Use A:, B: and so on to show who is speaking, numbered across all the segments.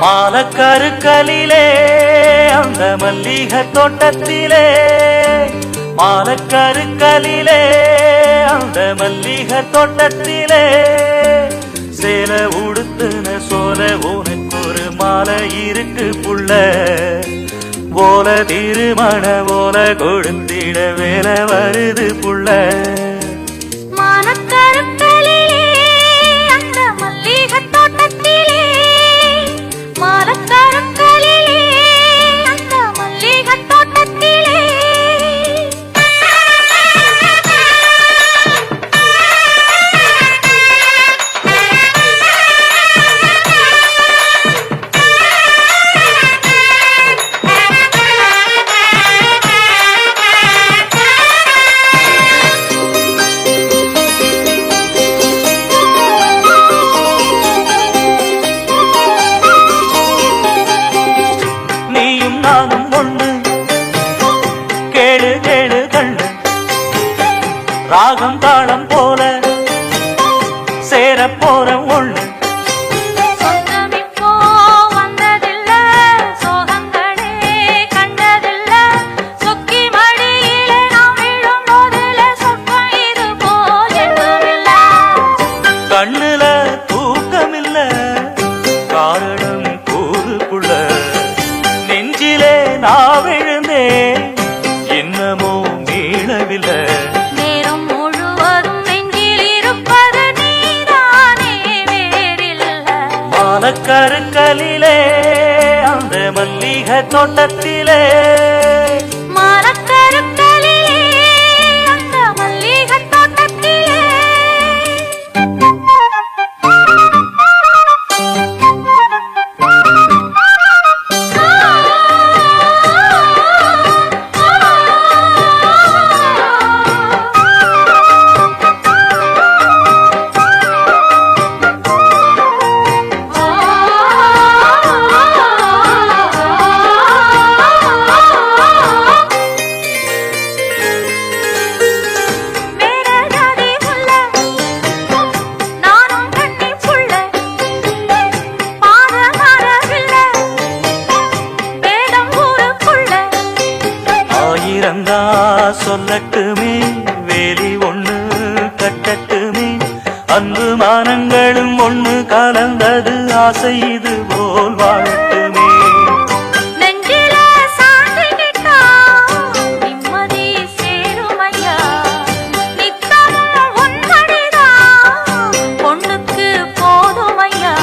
A: மாலக்கருக்கலிலே அந்த மல்லிக தோட்டத்திலே. மாலக்கருக்கலிலே அந்த மல்லிக தோட்டத்திலே. சேல உடுத்துன சோல உனக்கு ஒரு மாலை இருக்கு புள்ள. போல திருமண போல கொடுத்திட வேலை வருது புள்ள. விழுந்தேன் என்னமோ மீளவில்லை.
B: நேரம் முழுவதும் நெஞ்சில் இருப்பது நீதானே வேறில்ல.
A: மாலக்கருக்கலிலே அந்த மல்லிகை தோட்டத்திலே. ஆயிரந்தா சொல்லட்டுமே வேலி ஒண்ணு கட்டட்டுமே. அன்பு மானங்களும் ஒண்ணு கலந்தது ஆசை இது போல் வாழட்டுமே.
B: போதுமையா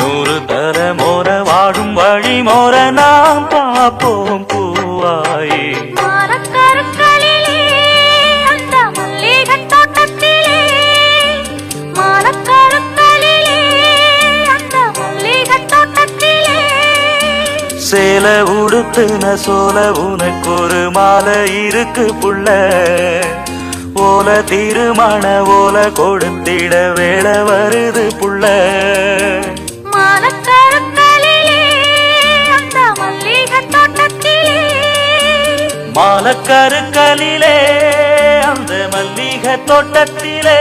A: நூறு தர மோர வாழும் வழி மோர நாம் பார்ப்போம் சேல உடுத்துன சோல உனக்கு ஒரு மாலை இருக்கு புள்ள. ஓல திருமண ஓல கொடுத்திட வேலை வருது புள்ள. மாலக்கருக்கலிலே அந்த மல்லிகை தோட்டத்திலே.